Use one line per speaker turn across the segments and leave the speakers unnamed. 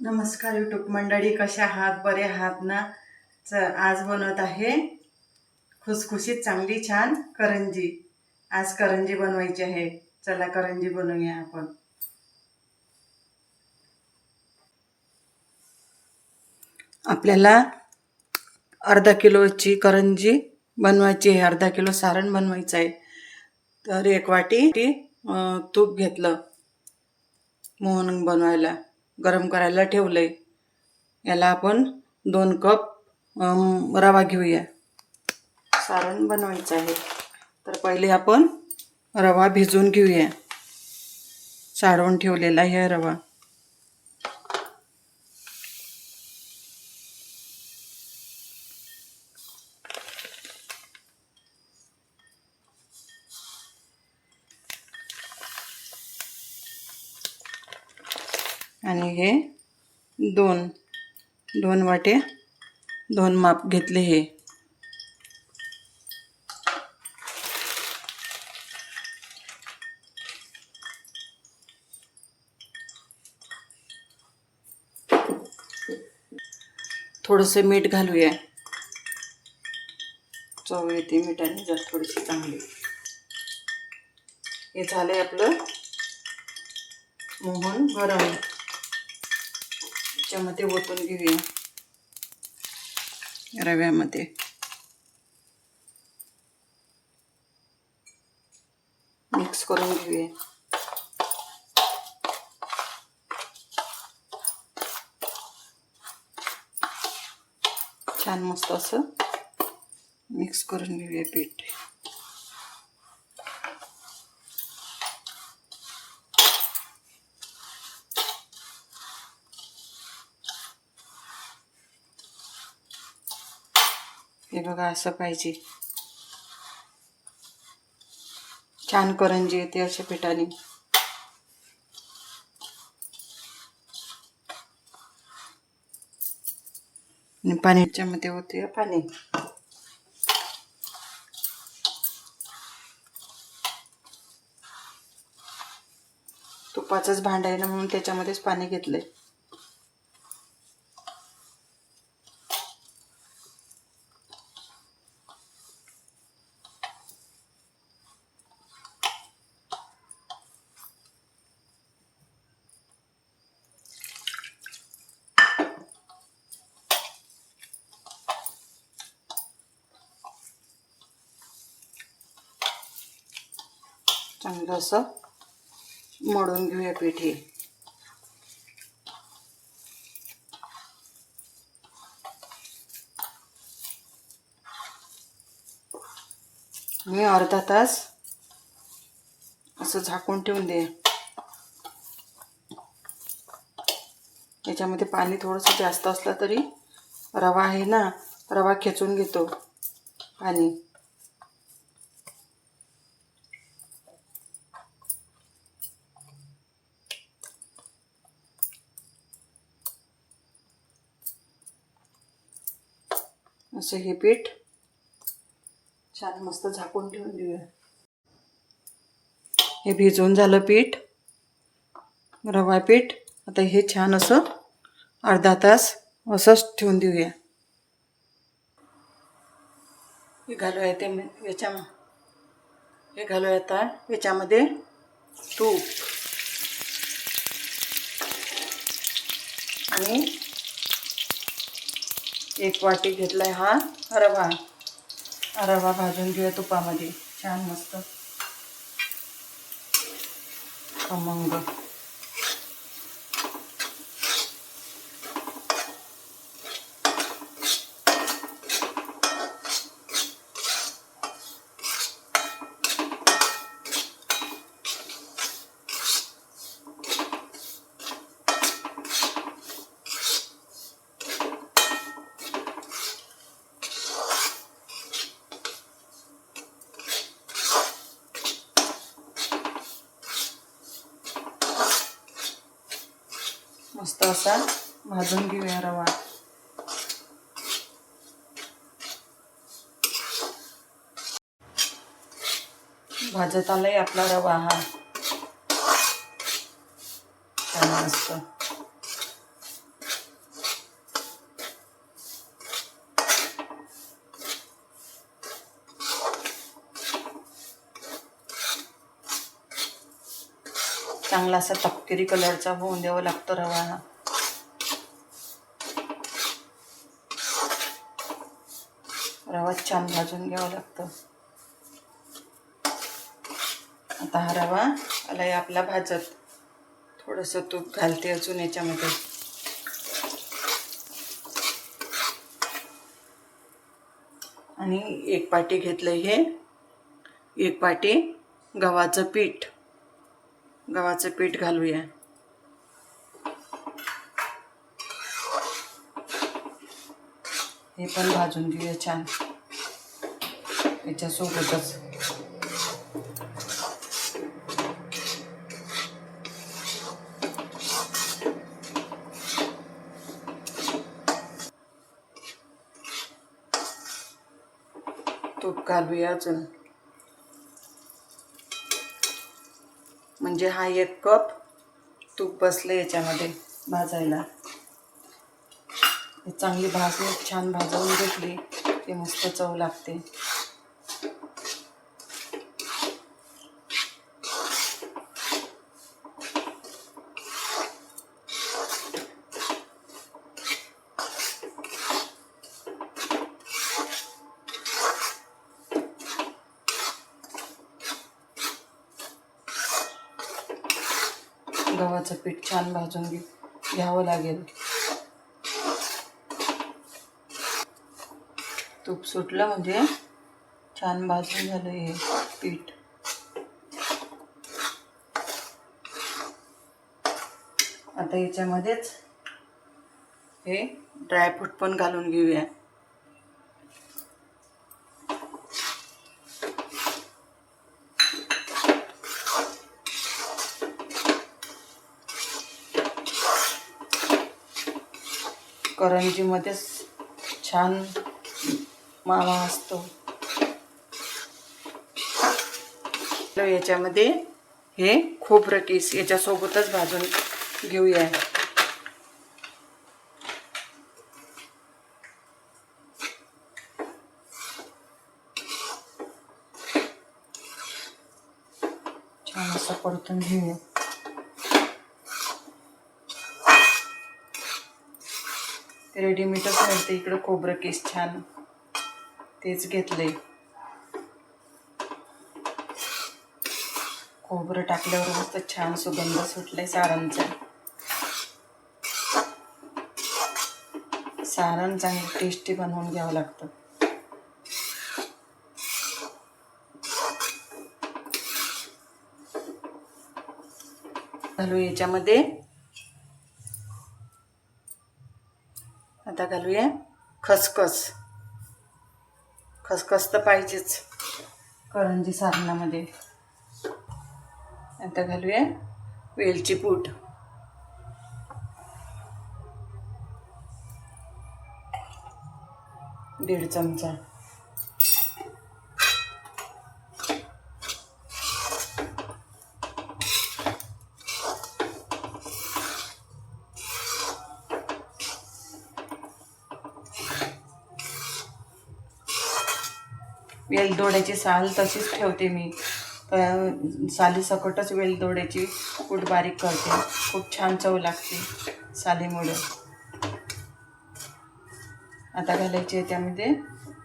नमस्कार यूट्यूब मंडळी कशा आहात? बरे आहात ना? च आज बनवत आहे खुसखुशीत चांगली छान करंजी. आज करंजी बनवायची आहे. चला करंजी बनवूया आपण. आपल्याला अर्धा किलोची करंजी बनवायची आहे. अर्धा किलो सारण बनवायचं आहे. तर एक वाटी अं, तूप घेतलं. मोहन बनवायला. गरम करायला ठेवलं आहे याला आपण दोन कप रवा घेऊया. सारण बनवायचं आहे. तर पहिले आपण रवा भिजवून घेऊया. साडवून ठेवलेला आहे रवा आणि हे दोन दोन वाटे दोन माप घेतले हे. थोडंसं मीठ घालूया. चव येते मिठाने जर थोडीशी चांगली. हे झालंय आपलं मोहन गरम त्याच्यामध्ये ओतून घेऊया. रव्यामध्ये. मिक्स करून घेऊया. छान मस्त असं मिक्स करून घेऊया पीठ. हे बघा असं पाहिजे. छान करंजी येते अशा पिठाने. पाण्याच्या पाण्याच्यामध्ये होते पाणी. तुपाचंच भांड आहे ना म्हणून त्याच्यामध्येच पाणी घेतलंय. चांगलं असं मळून घेऊया पीठ हे. मी अर्धा तास असं झाकून ठेवून दे याच्यामध्ये पाणी थोडंसं जास्त असलं तरी रवा आहे ना रवा खेचून घेतो पाणी. असं हे पीठ छान मस्त झाकून ठेवून देऊया. हे भिजवून झालं पीठ रवा पीठ. आता हे छान असं अर्धा तास असंच ठेवून देऊया. हे घालूया ते याच्या हे घालूया आता याच्यामध्ये तूप. आणि एक वाटी घेतलाय हा. रवा रवा भाजून घेऊया तुपामध्ये. छान मस्त. खमंग. भाजत आलाय आपला रवा हा. मस्त. चांगला असा तपकिरी कलरचा होऊन द्यावा लागतो रवा हा. रवा छान भाजून घ्यावं लागतं. आता हा रवा आलाय आपला भाजत. थोडंसं तूप घालते अजून याच्यामध्ये. आणि एक पाटी घेतलं हे. एक पाटी गव्हाचं पीठ. गव्हाचं पीठ घालूया. हे पण भाजून घेऊया छान. याच्यासोबतच तूप घालूया अजून म्हणजे हा एक कप तूप बसलं याच्यामध्ये भाजायला. चांगली भाजून छान भाजवून घेतली की मस्त चव लागते. गव्हाचं पीठ छान भाजून घे घ्यावं लागेल. तूप सुटलं म्हणजे छान भाजून झालं हे पीठ. आता याच्यामध्येच हे ड्रायफ्रूट पण घालून घेऊया. करंजीमध्येच छान मावा असतो. याच्यामध्ये हे खोबरं किस याच्यासोबतच भाजून घेऊया. छान असं परतून रेडीमेडच मिळते इकडं खोबरं केस छान. तेच घेतलंय. खोबरं टाकल्यावर मस्त छान सुगंध सुटलाय सारांचा. सारण चांगलं टेस्टी बनवून घ्यावं लागतं. घालू याच्यामध्ये. आता घालूया. खसखस. खसखस तर पाहिजेच. करंजी साधनामध्ये आता घालूया वेलची पूट दीड चमचा. वेलदोड्याची साल तशीच ठेवते मी. तर सालीसकटच वेलदोड्याची कूट बारीक करते. खूप छान चव लागते सालीमुळे. आता घालायची आहे त्यामध्ये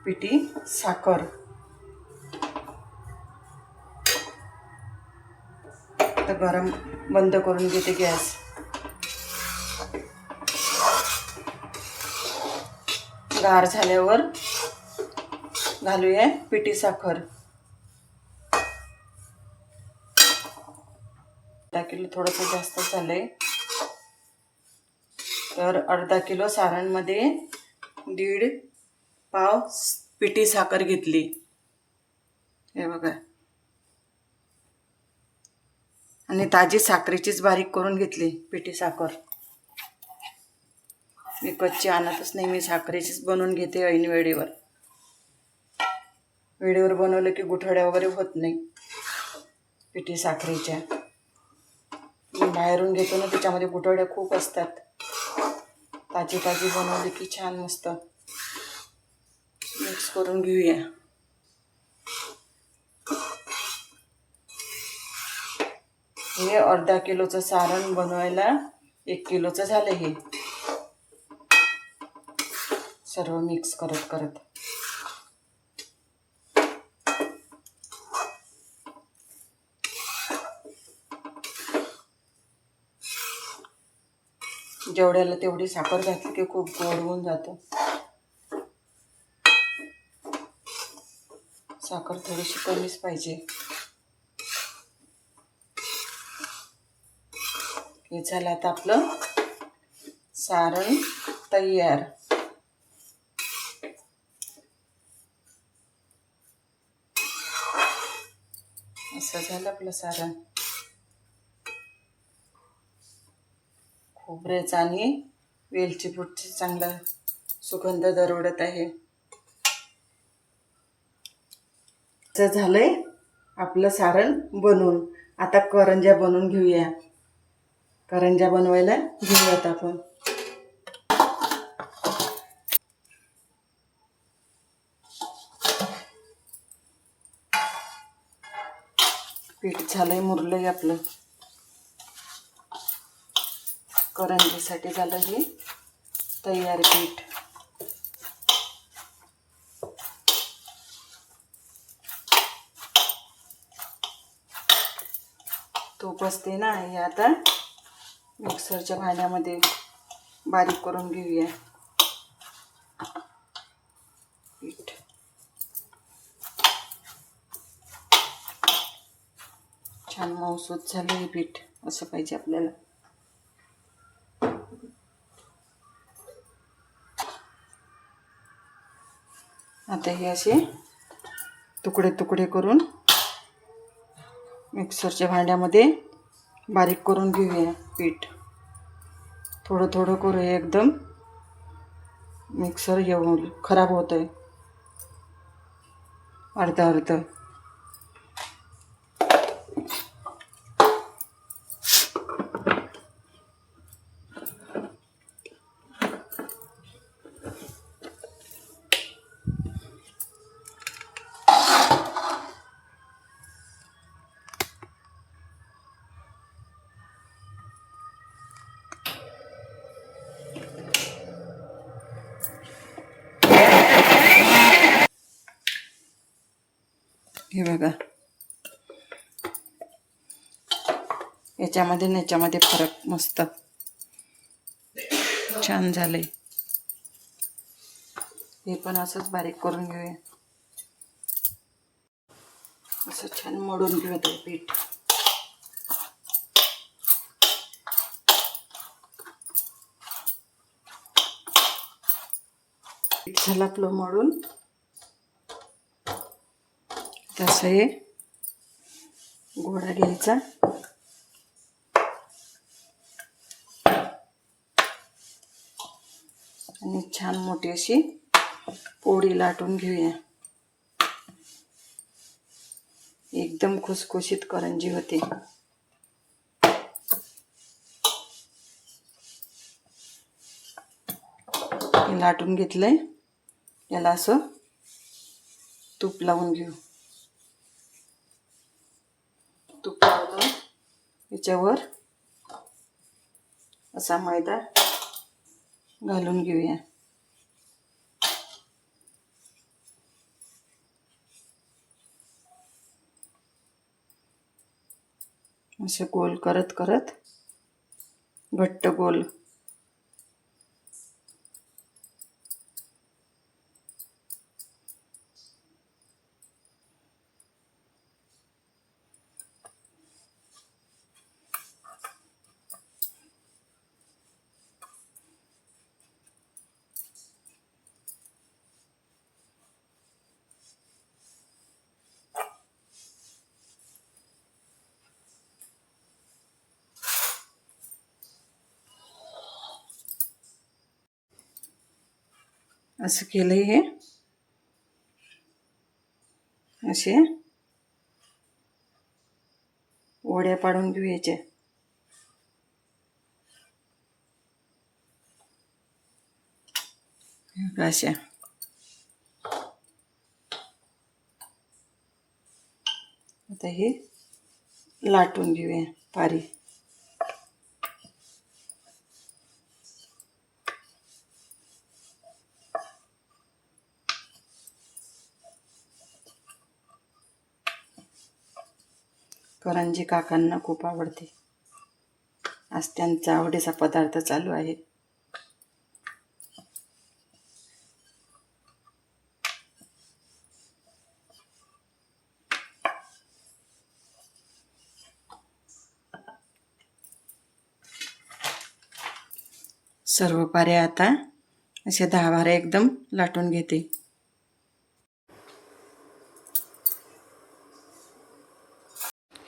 पिठी साखर. आता गरम बंद करून घेते गॅस. गार झाल्यावर घालूया पिठी साखर. अर्धा किलो थोडंसं जास्त झालंय. तर अर्धा किलो सारणमध्ये दीड पाव पिठी साखर घेतली. हे बघा. आणि ताजी साखरेचीच बारीक करून घेतली पिठी साखर. मी कच्ची आणतच नाही मी साखरेचीच बनवून घेते ऐनवेळेवर. वेळेवर बनवलं की गुठळ्या वगैरे होत नाही. पिठी साखरेच्या. बाहेरून घेतो ना त्याच्यामध्ये गुठळ्या खूप असतात. ताजी ताजी बनवली की छान मस्त. मिक्स करून घेऊया. हे अर्धा किलोचं सारण बनवायला एक किलोचं झालं हे. सर्व मिक्स करत करत. जेवढ्याला तेवढी साखर घातली की खूप गोड होऊन जातं. साखर थोडीशी कमीच पाहिजे. हे झालं आता आपलं सारण तयार. असं झालं आपलं सारण. खोबऱ्याचा आणि वेलची पूडची चांगला सुगंध दरवडत आहे. झालं झालंय आपलं सारण बनवून आता करंज्या बनवून घेऊया. करंज्या बनवायला घेऊयात आपण. पीठ झालंय मुरलंय आपलं. करंजीसाठी झालं हे तयार पीठ. तूप असते ना हे आता मिक्सरच्या भांड्यामध्ये बारीक करून घेऊया. पीठ. छान मऊसूत झालं हे पीठ असं पाहिजे आपल्याला. आता हे असे तुकडे तुकडे करून मिक्सरच्या भांड्यामध्ये बारीक करून घेऊया पीठ. थोडं थोडं करू एकदम. मिक्सर येऊन खराब होतं आहे अर्धं अर्धं. हे बघा. याच्यामध्ये आणि याच्यामध्ये फरक मस्त. छान झालंय. हे पण असंच बारीक करून घेऊया. असं छान मोडून घेऊया ते पीठ. पीठ झालं आपलं मोडून तसं हे गोळा घ्यायचा. आणि छान मोठी अशी पोळी लाटून घेऊया. एकदम खुसखुशीत करंजी होते. लाटून घेतलंय. याला असं तूप लावून घेऊ तूप लावलं याच्यावर असा मैदा घालून घेऊया. असे गोल करत करत घट्ट गोल असं केलं हे. असे. वड्या पाडून घेऊ याच्या. अशा? आता हे लाटून घेऊया पारी. करंजी काकांना खूप आवडते. आज त्यांचा आवडीचा पदार्थ चालू आहे. सर्व पाऱ्या आता असे दहा वारे एकदम लाटून घेते.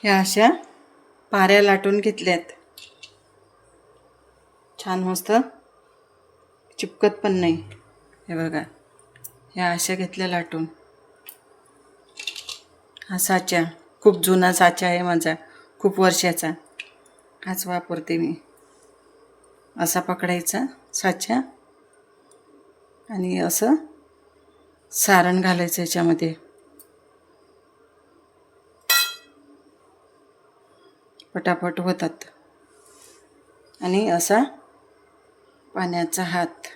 ह्या अशा पाऱ्या लाटून घेतल्यात. छान मस्त. चिपकत पण नाही. हे बघा. ह्या अशा घेतल्या लाटून. हा साचा. खूप जुना साचा आहे माझा. खूप वर्षाचा. हाच वापरते मी. असा पकडायचा साचा. आणि असं सारण घालायचं याच्यामध्ये. पटापट होतात. आणि असा पाण्याचा हात.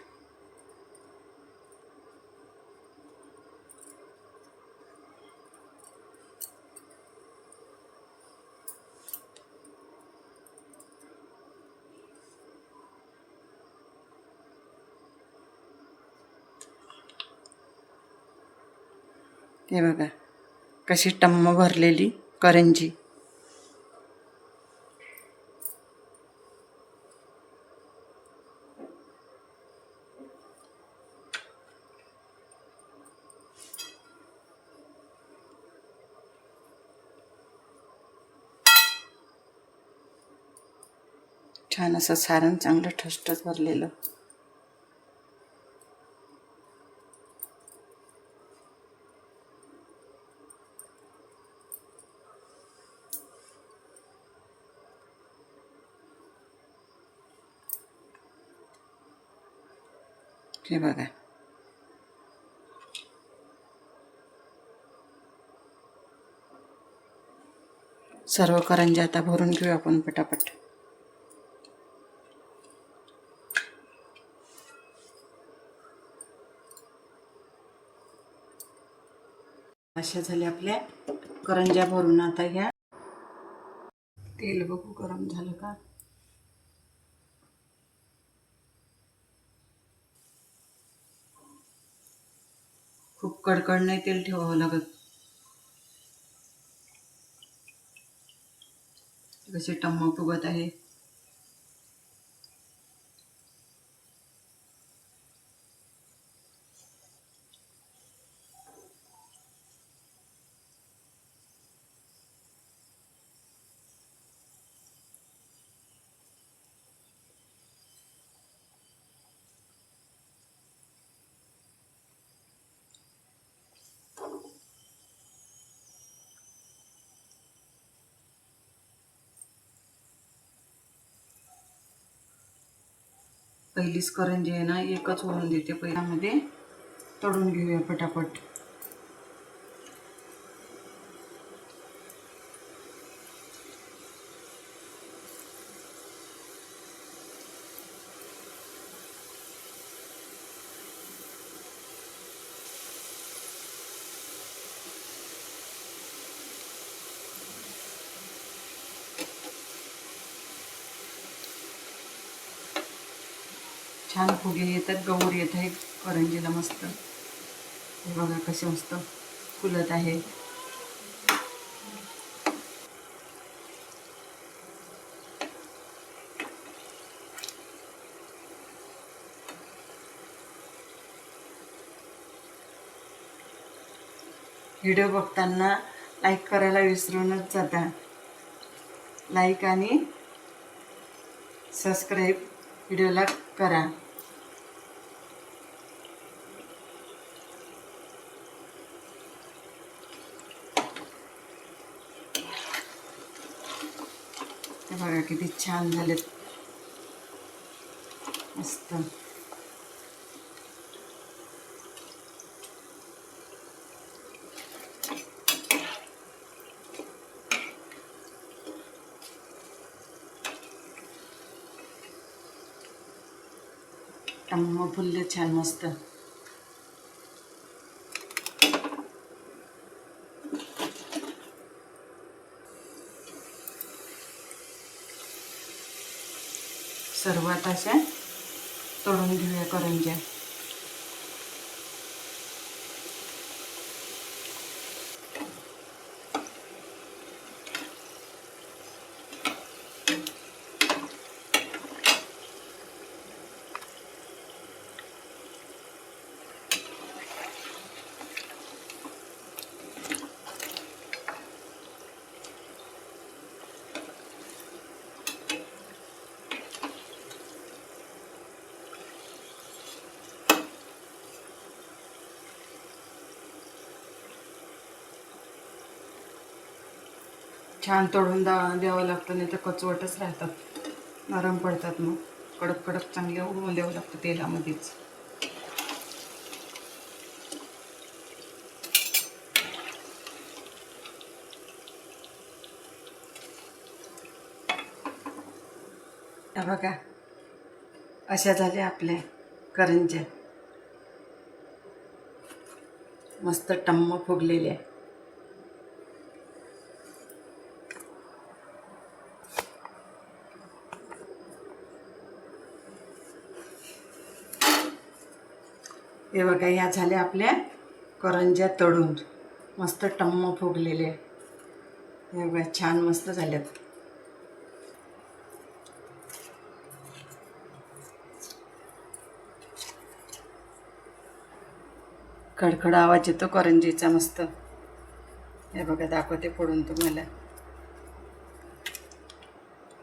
हे बघा कशी टम्म भरलेली करंजी छान असं सारण चांगलं ठसठस भरलेलं. हे बघा. सर्व करंजी आता भरून घेऊ आपण पटापट. अशा झाल्या आपल्या. करंज्या भरून आता ह्या तेल बघू गरम झालं का? खूप कडकड नाही तेल ठेवावं लागत. कसे टम्म फुगत आहे. पहिलीच करंजी आहे ना एकच होऊन देते पहिल्यामध्ये. तळून घेऊया पटापट. छान फुगे येतात गौर येत आहे. करंजीला मस्त. हे बघा कसे मस्त फुलत आहे. व्हिडिओ बघताना लाईक करायला विसरूनच जाता. लाईक आणि सबस्क्राईब व्हिडिओला करा. बघा किती छान झालेत. मस्त. टम्म फुलले छान मस्त. सर्वात अशा तळून घेऊया करंज्या. छान तोडून दा द्यावं लागतं नाही तर कचवटच राहतात. नरम पडतात मग. कडक कडक चांगले उडवून द्यावं लागतं तेलामध्येच. बघा. अशा झाल्या आपल्या करंज्या. मस्त टम्म फुगलेल्या. हे बघा ह्या झाल्या आपल्या करंज्या तळून. मस्त टम्म फुगलेल्या हे बघा छान मस्त झाल्यात. खडखड आवाज येतो करंजीचा मस्त. हे बघा दाखवते फोडून तुम्हाला.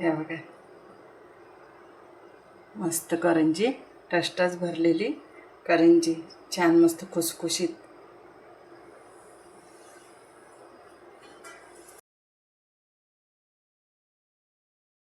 हे बघा. मस्त करंजी टस्टच भरलेली. करंजी छान मस्त खुसखुशीत